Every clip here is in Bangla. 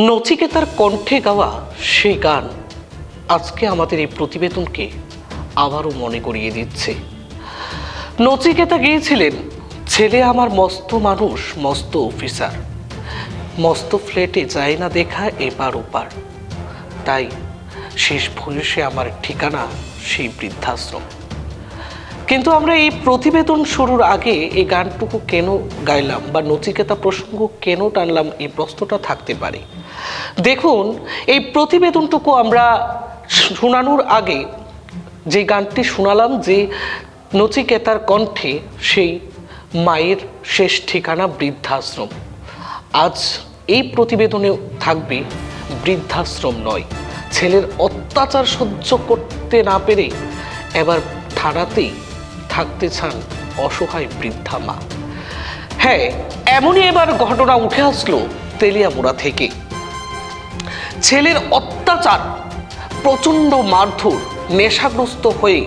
নচিকেতার কণ্ঠে গাওয়া সেই গান আজকে আমাদের এই প্রতিবেদনকে আবারও মনে করিয়ে দিচ্ছে। নচিকেতা গিয়েছিলেন ছেলে আমার মস্ত মানুষ, মস্ত অফিসার। মস্ত ফ্ল্যাটে যায় না দেখা এপার ওপার। তাই শেষ বয়সে আমার ঠিকানা সেই বৃদ্ধাশ্রম। কিন্তু আমরা এই প্রতিবেদন শুরুর আগে এই গানটুকু কেন গাইলাম বা নচিকেতা প্রসঙ্গ কেন টানলাম এই প্রশ্নটা থাকতে পারে। দেখুন, এই প্রতিবেদনটুকু আমরা শোনানোর আগে যে গানটি শোনালাম যে নচিকেতার কণ্ঠে সেই মায়ের শেষ ঠিকানা বৃদ্ধাশ্রম। আজ এই প্রতিবেদনে থাকবে বৃদ্ধাশ্রম নয়, ছেলের অত্যাচার সহ্য করতে না পেরে এবার থানাতেই থাকতে চান অসহায় বৃদ্ধা মা। হ্যাঁ এমনই এবার ঘটনা উঠে আসলো তেলিয়ামুড়া থেকে। ছেলের অত্যাচার, প্রচণ্ড মারধর, নেশাগ্রস্ত হয়ে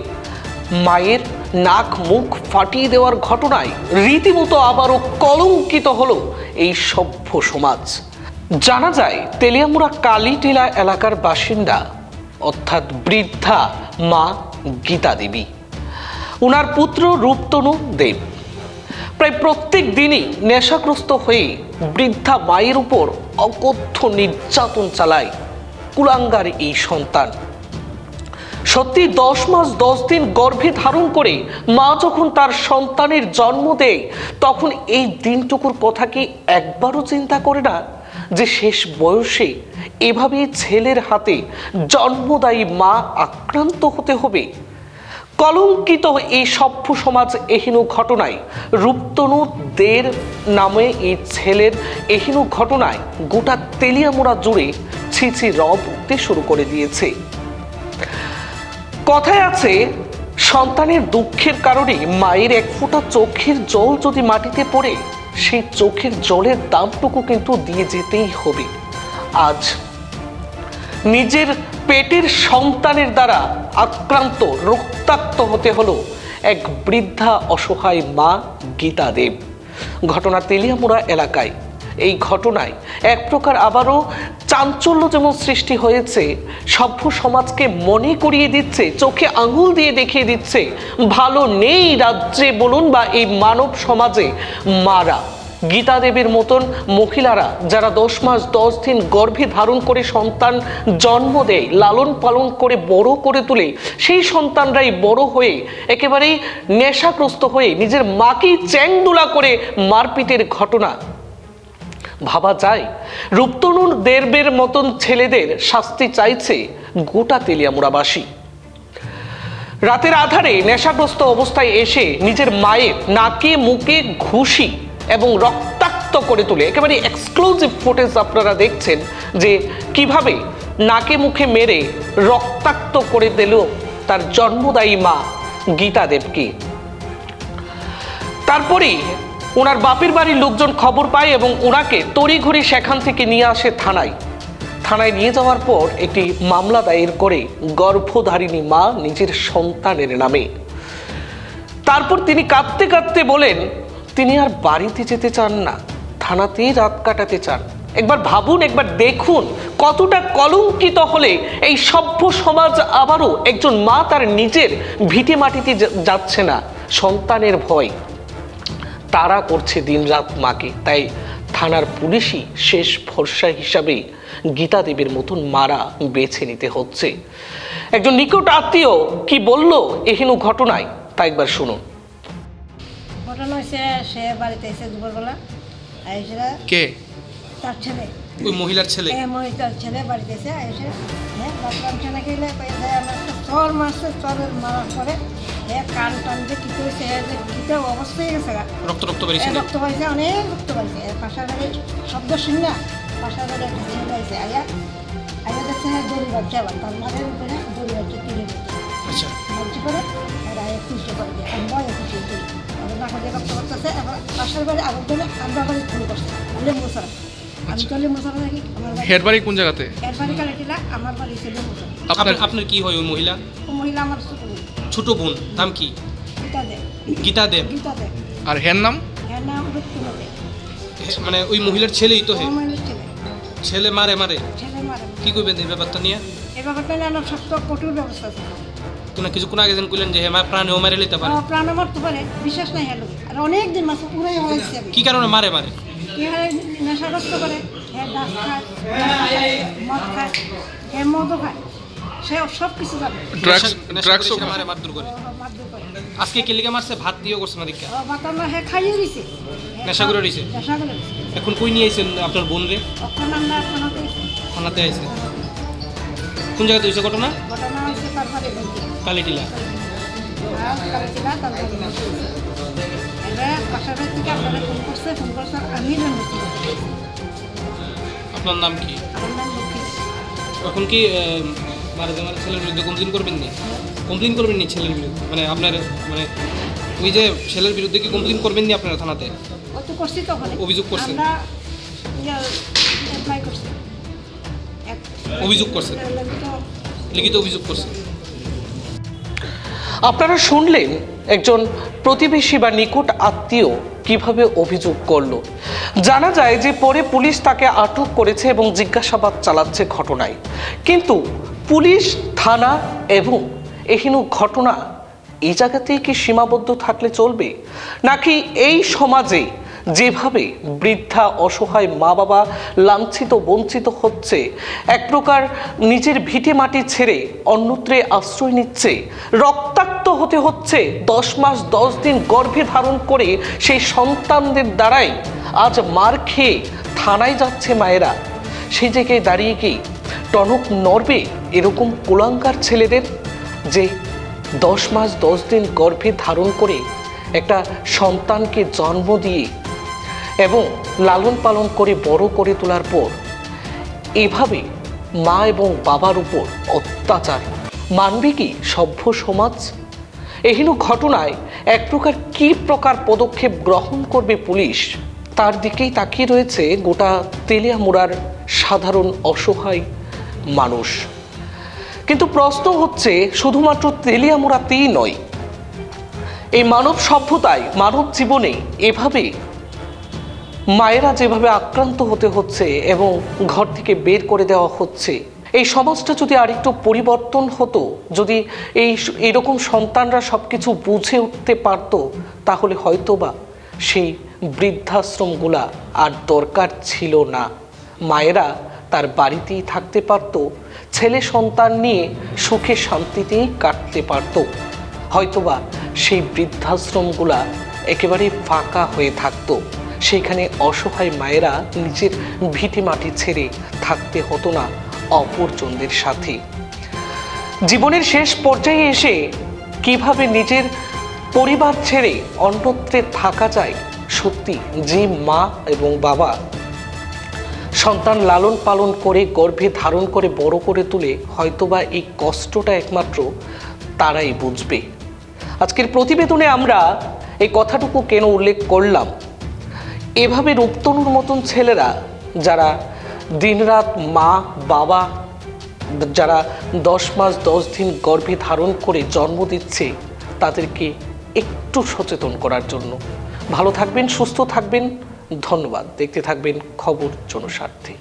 মায়ের নাক মুখ ফাটিয়ে দেওয়ার ঘটনায় রীতিমতো আবারও কলঙ্কিত হলো এই সভ্য সমাজ। জানা যায়, তেলিয়ামুড়া কালীটিলা এলাকার বাসিন্দা, অর্থাৎ বৃদ্ধা মা গীতা দেবী ওনার পুত্র রূপতনু দেব। প্রায় প্রত্যেক দিনই নেশাগ্রস্ত হয়ে বৃদ্ধা মায়ের উপর অকথ্য নির্যাতন চালায় কুলাঙ্গার এই সন্তান। সত্যি দশ মাস দশ দিন গর্ভে ধারণ করে মা যখন তার সন্তানের জন্ম দেয়, তখন এই দিনটুকুর কথা কি একবারও চিন্তা করে না যে শেষ বয়সে এভাবে ছেলের হাতে জন্মদায়ী মা আক্রান্ত হতে হবে। কলঙ্কিত এই সভ্য সমাজ এহিনু ঘটনায় রূপতনু দের নামে এই ছেলের এহিনু ঘটনায় গোটা তেলিয়ামোড়া জুড়ে ছিছি রব উঠতে শুরু করে দিয়েছে। কথায় আছে, সন্তানের দুঃখের কারণে মায়ের এক ফোঁটা চোখের জল যদি মাটিতে পড়ে, সেই চোখের জলের দামটুকু কিন্তু দিয়ে যেতেই হবে। আজ নিজের পেটের সন্তানের দ্বারা আক্রান্ত, রক্তাক্ত হতে হলো এক বৃদ্ধা অসহায় মা গীতা দেব ঘটনা তেলিয়ামুড়া এলাকায় এই ঘটনায় এক প্রকার আবারও চাঞ্চল্য যেমন সৃষ্টি হয়েছে, সভ্য সমাজকে মনে করিয়ে দিচ্ছে, চোখে আঙুল দিয়ে দেখিয়ে দিচ্ছে, ভালো নেই রাজ্যে বলুন বা এই মানব সমাজে মারা। গীতা দেবীর মতন মহিলারা যারা দশ মাস দশ দিন গর্ভে ধারণ করে সন্তান জন্ম দেয়, লালন পালন করে বড় করে তুলে, সেই সন্তানরাই বড় হয়ে একেবারেই নেশাগ্রস্ত হয়ে নিজের মাকেই চ্যাংদুলা করে মারপিটের ঘটনা। ভাবা যায়, রূপতনুর দেবীর মতন ছেলেদের শাস্তি চাইছে গোটা তেলিয়ামুড়াবাসী। রাতের আধারে নেশাগ্রস্ত অবস্থায় এসে নিজের মায়ের নাকে মুখে ঘুষি এবং রক্তাক্ত করে তুলে, একেবারে এক্সক্লুসিভ ফুটেজ আপনারা দেখছেন যে কীভাবে নাকে মুখে মেরে রক্তাক্ত করে দিল তার জন্মদায়ী মা গীতা দেবকে। তারপরেই ওনার বাপের বাড়ির লোকজন খবর পায় এবং ওনাকে তড়িঘড়ি সেখান থেকে নিয়ে আসে থানায়। থানায় নিয়ে যাওয়ার পর একটি মামলা দায়ের করে গর্ভধারিণী মা নিজের সন্তানের নামে। তারপর তিনি কাঁদতে কাঁদতে বলেন তিনি আর বাড়িতে যেতে চান না, থানাতেই রাত কাটাতে চান। একবার ভাবুন, একবার দেখুন, কতটা কলঙ্কিত হলে এই সভ্য সমাজ আবারও একজন মা তার নিজের ভিটে মাটিতে যাচ্ছে না, সন্তানের ভয়। তারা করছে দিনরাত মাকে, তাই থানার পুলিশই শেষ ভরসা হিসাবে গীতা দেবীর মতন মারা বেছে নিতে হচ্ছে। একজন নিকট আত্মীয় কি বলল এহেন ঘটনায়? তা একবার শুনুন। ঘটনা হয়েছে সে বাড়িতে এসে দুপুরবেলা এসে কে? তার ছেলে। ওই মহিলার ছেলে? এ মহিলার ছেলে বাড়িতে এসে এসে হ্যাঁ বাথরুম ছেলে গেলে আমার একটা চর মারছে চরের মারার পরে এ কান টান যে হয়েছে এ যে কিতে অবস্থা হয়ে গেছে রক্ত রক্ত এ রক্ত পাইছে অনেক রক্ত পাইছে পাশার বাড়ি শব্দ শুনি না পাশার বাড়ি একটা ছেলে আছে আয়া। আয়া দেখছে হ্যাঁ দড়ি বাচ্চা আবার তার মাদের উপরে দড়ি বাচ্চা তুলে দিচ্ছে আচ্ছা। মাঝি করে আর আয়া খুশি করে দিয়ে আমি বয় খুশি বাড়ি দিলে আমরা বাড়ি খুলে করছে লেম্বু সারা আমি তো লেম্বু থাকি আমার বাড়ি হেড বাড়ি কোন জায়গাতে? এর বাড়ি কালে আমার বাড়ি ছিল লেম্বু আপনার আপনার কি হয় ওই মহিলা? ও মহিলা আমার ছোট বোন। ছোট বোন নাম কি? গীতা দেব গীতা আর হের নাম? মানে ওই মহিলার ছেলেই তো হে? ছেলে। মারে মারে? ছেলে মারে কি করবেন এই ব্যাপারটা নিয়ে? এই ব্যাপারটা নিয়ে আমার শক্ত কঠোর ব্যবস্থা আছে। তোমরা কিছুক্ষণ আগে যেন করলেন যে হে মা প্রাণেও মারে নিতে পারে। প্রাণে মরতে পারে বিশ্বাস নাই হ্যালো। আর অনেক দিন মাস উড়াই হয়েছে কি কারণে মারে মারে? কি হয় নেশাগ্রস্ত করে হে ডাক খায় মদ খায় হে মদও খায় সে সব কিছু যাবে Drugs- নেশা- নেশা drugs করে ও সে খায়। মারে মারধর করে। আজকে কেলিকে মারছে? ভাত দিয়েও করছে না দীক্ষা। ও বাতানো হে খাইয়ে দিছে। নেশা করে দিছে? নেশা করে এখন কই নিয়ে আইছেন আপনার বোন রে? তখন আমরা থানাতে থানাতে আইছে। কোন জায়গাতে হয়েছে ঘটনা? কালিটিলা। থেকে আপনারা ফোন করছে ফোন করছে আমি জানছি আপনার নাম কি? এখন কি মারা যাওয়ার ছেলের বিরুদ্ধে কমপ্লেন করবেন নি? কমপ্লেন করবেন নি ছেলের বিরুদ্ধে? মানে আপনার মানে ওই যে ছেলের বিরুদ্ধে কি কমপ্লেন করবেন নি আপনারা থানাতে? অভিযোগ করছেন? করছি। অভিযোগ করছেন? লিখিত অভিযোগ করছে। আপনারা শুনলেন একজন প্রতিবেশী বা নিকট আত্মীয় কীভাবে অভিযোগ করল। জানা যায় যে পরে পুলিশ তাকে আটক করেছে এবং জিজ্ঞাসাবাদ চালাচ্ছে ঘটনায়। কিন্তু পুলিশ, থানা এবং এহীন ঘটনা এই জায়গাতেই কি সীমাবদ্ধ থাকলে চলবে? নাকি এই সমাজে যেভাবে বৃদ্ধা অসহায় মা বাবা লাঞ্ছিত, বঞ্চিত হচ্ছে, এক প্রকার নিজের ভিটে মাটি ছেড়ে অন্যত্রে আশ্রয় নিচ্ছে, রক্তাক্ত হতে হচ্ছে, দশ মাস দশ দিন গর্ভে ধারণ করে সেই সন্তানদের দ্বারাই আজ মার খেয়ে থানায় যাচ্ছে মায়েরা। সেই জায়গায় দাঁড়িয়ে কি টনক নড়বে এরকম কুলাঙ্কার ছেলেদের যে দশ মাস দশ দিন গর্ভে ধারণ করে একটা সন্তানকে জন্ম দিয়ে এবং লালন পালন করে বড় করে তোলার পর এভাবে মা এবং বাবার উপর অত্যাচার। মানবে কি সভ্য সমাজ? এহেন ঘটনায় এক প্রকার কি প্রকার পদক্ষেপ গ্রহণ করবে পুলিশ? তার দিকেই তাকিয়ে রয়েছে গোটা তেলিয়ামুড়ার সাধারণ অসহায় মানুষ। কিন্তু প্রশ্ন হচ্ছে, শুধুমাত্র তেলিয়ামুড়াতেই নয়, এই মানব সভ্যতায় মানব জীবনে এভাবে মায়েরা যেভাবে আক্রান্ত হতে হচ্ছে এবং ঘর থেকে বের করে দেওয়া হচ্ছে, এই সমাজটা যদি আরেকটু পরিবর্তন হতো, যদি এই এরকম সন্তানরা সব কিছু বুঝে উঠতে পারতো, তাহলে হয়তোবা সেই বৃদ্ধাশ্রমগুলা আর দরকার ছিল না। মায়েরা তার বাড়িতেই থাকতে পারতো, ছেলে সন্তান নিয়ে সুখে শান্তিতেই কাটতে পারতো। হয়তোবা সেই বৃদ্ধাশ্রমগুলা একেবারে ফাঁকা হয়ে থাকতো। সেখানে অসহায় মায়েরা নিজের ভিটে মাটি ছেড়ে থাকতে হতো না অপরজনদের সাথে। জীবনের শেষ পর্যায়ে এসে কীভাবে নিজের পরিবার ছেড়ে অন্যত্রে থাকা যায় সত্যি যে মা এবং বাবা সন্তান লালন পালন করে, গর্ভে ধারণ করে, বড় করে তুলে হয়তোবা এই কষ্টটা একমাত্র তারাই বুঝবে। আজকের প্রতিবেদনে আমরা এই কথাটুকু কেন উল্লেখ করলাম? এভাবে রূপতনুর মতন ছেলেরা, যারা দিনরাত মা, বাবা, যারা দশ মাস দশ দিন গর্ভে ধারণ করে জন্ম দিচ্ছে, তাদেরকে একটু সচেতন করার জন্য। ভালো থাকবেন, সুস্থ থাকবেন, ধন্যবাদ। দেখতে থাকবেন খবর জনস্বার্থে।